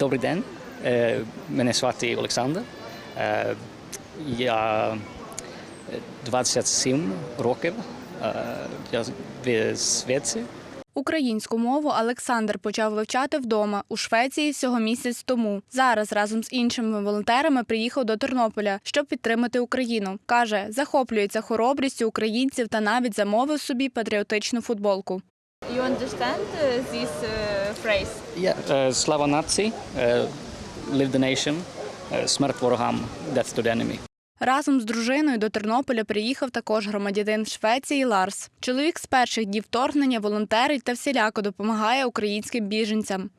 Добрий день, Е, мене звати Олександр. Е, Я е, 27 років. Е, Я з Швеції. Українську мову Олександр почав вивчати вдома у Швеції всього місяць тому. Зараз разом з іншими волонтерами приїхав до Тернополя, щоб підтримати Україну. каже, захоплюється хоробрістю українців та навіть замовив собі патріотичну футболку. You understand uh, this uh, phrase? Yeah, uh, Слава нації, uh, live the nation, uh, смерть ворогам, death to the enemy. Разом з дружиною до Тернополя приїхав також громадянин Швеції Ларс. Чоловік з перших днів вторгнення волонтерить та всіляко допомагає українським біженцям.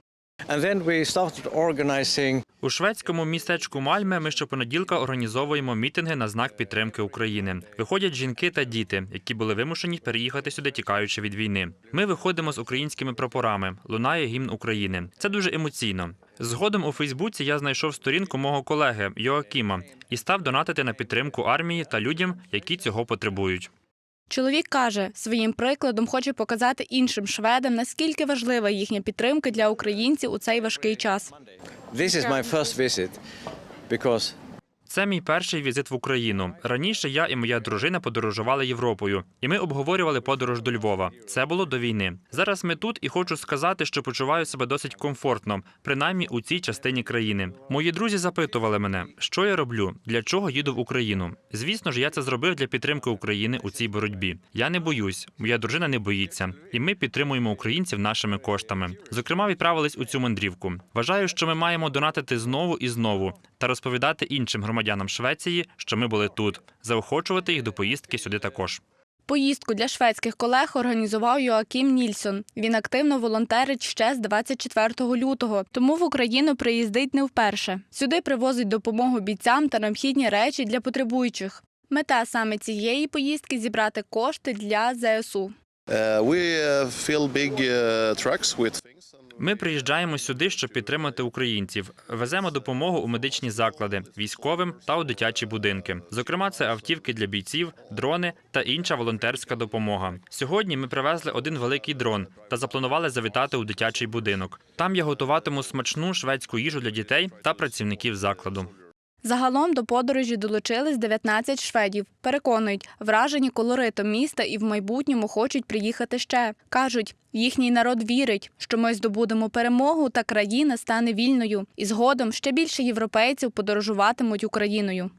У шведському містечку Мальме ми щопонеділка організовуємо мітинги на знак підтримки України. Виходять жінки та діти, які були вимушені переїхати сюди, тікаючи від війни. Ми виходимо з українськими прапорами. Лунає гімн України. Це дуже емоційно. Згодом у Фейсбуці я знайшов сторінку мого колеги Йоакіма і став донатити на підтримку армії та людям, які цього потребують. Чоловік каже, своїм прикладом хоче показати іншим шведам, наскільки важлива їхня підтримка для українців у цей важкий час. this is my first visit because Це мій перший візит в Україну. Раніше я і моя дружина подорожували Європою, і ми обговорювали подорож до Львова. Це було до війни. Зараз ми тут і хочу сказати, що почуваю себе досить комфортно, принаймні у цій частині країни. Мої друзі запитували мене, що я роблю, для чого їду в Україну. Звісно ж, я це зробив для підтримки України у цій боротьбі. Я не боюсь, моя дружина не боїться, і ми підтримуємо українців нашими коштами. Зокрема, відправились у цю мандрівку. Вважаю, що ми маємо донатити знову і знову та розповідати іншим громадянам Швеції, що ми були тут, заохочувати їх до поїздки сюди також. Поїздку для шведських колег організував Йоакім Нільсон. Він активно волонтерить ще з 24 лютого, тому в Україну приїздить не вперше. Сюди привозить допомогу бійцям та необхідні речі для потребуючих. Мета саме цієї поїздки зібрати кошти для ЗСУ. Uh, we uh, fill big uh, trucks with Ми приїжджаємо сюди, щоб підтримати українців. Веземо допомогу у медичні заклади, військовим та у дитячі будинки. Зокрема, це автівки для бійців, дрони та інша волонтерська допомога. Сьогодні ми привезли один великий дрон та запланували завітати у дитячий будинок. Там я готуватиму смачну шведську їжу для дітей та працівників закладу. Загалом до подорожі долучились 19 шведів. Переконують, вражені колоритом міста і в майбутньому хочуть приїхати ще. Кажуть, їхній народ вірить, що ми здобудемо перемогу та країна стане вільною. І згодом ще більше європейців подорожуватимуть Україною.